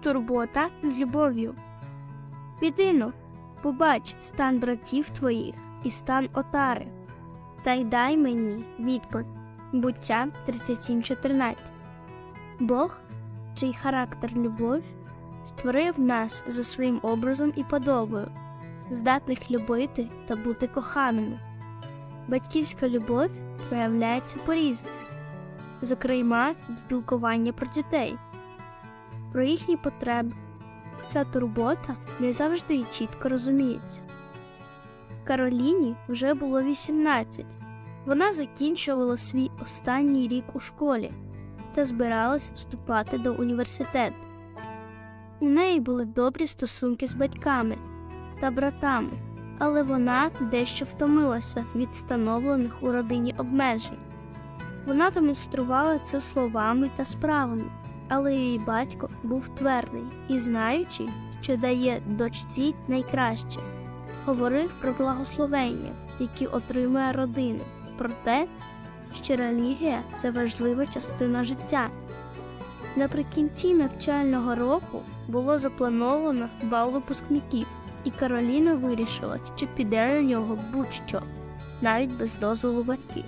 турбота з любов'ю. Підино, побач стан братів твоїх і стан отари, та й дай мені відповідь. Буття 37.14. Бог, чий характер любов, створив нас за своїм образом і подобою, здатних любити та бути коханими. Батьківська любов проявляється по-різному, зокрема, спілкування про дітей, про їхні потреби. Ця турбота не завжди чітко розуміється. Кароліні вже було 18. Вона закінчувала свій останній рік у школі та збиралась вступати до університету. У неї були добрі стосунки з батьками та братами, але вона дещо втомилася від встановлених у родині обмежень. Вона демонструвала це словами та справами, але її батько був твердий і, знаючи, що дає дочці найкраще, говорив про благословення, які отримує родина, про те, що релігія це важлива частина життя. Наприкінці навчального року було заплановано бал випускників, і Кароліна вирішила, що піде на нього будь-що, навіть без дозволу батьків.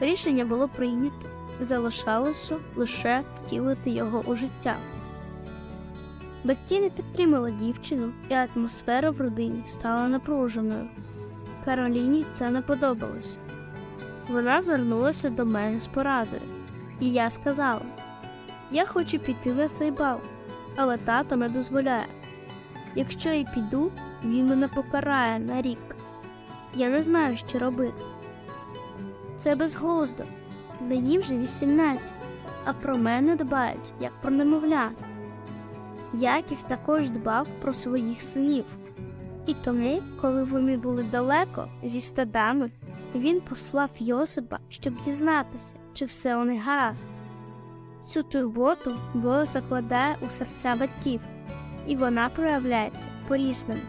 Рішення було прийнято, залишалося лише втілити його у життя. Батьки не підтримали дівчину, і атмосфера в родині стала напруженою. Кароліні це не подобалося. Вона звернулася до мене з порадою, і я сказала: Я хочу піти на цей бал, але тато не дозволяє. Якщо я піду, він мене покарає на рік. Я не знаю, що робити. Це безглуздо. Мені вже 18, а про мене дбають, як про немовля. Яків також дбав про своїх синів. І тому, коли вони були далеко зі стадами, він послав Йосипа, щоб дізнатися, чи все у них гаразд. Цю турботу Бог закладає у серця батьків, і вона проявляється по-різному.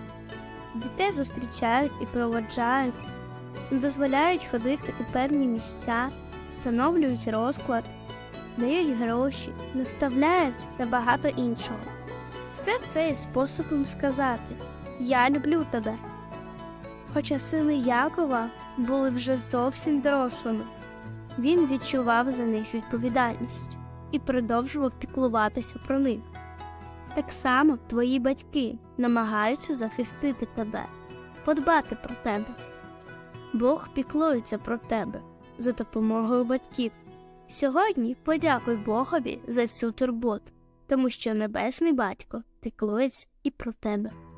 Дітей зустрічають і проводжають, дозволяють ходити у певні місця, встановлюють розклад, дають гроші, наставляють та багато іншого. Все це є способом сказати Я люблю тебе. Хоча сини Якова були вже зовсім дорослими, він відчував за них відповідальність і продовжував піклуватися про них. Так само твої батьки намагаються захистити тебе, подбати про тебе. Бог піклується про тебе за допомогою батьків. Сьогодні подякуй Богові за цю турботу, тому що Небесний Батько піклується і про тебе.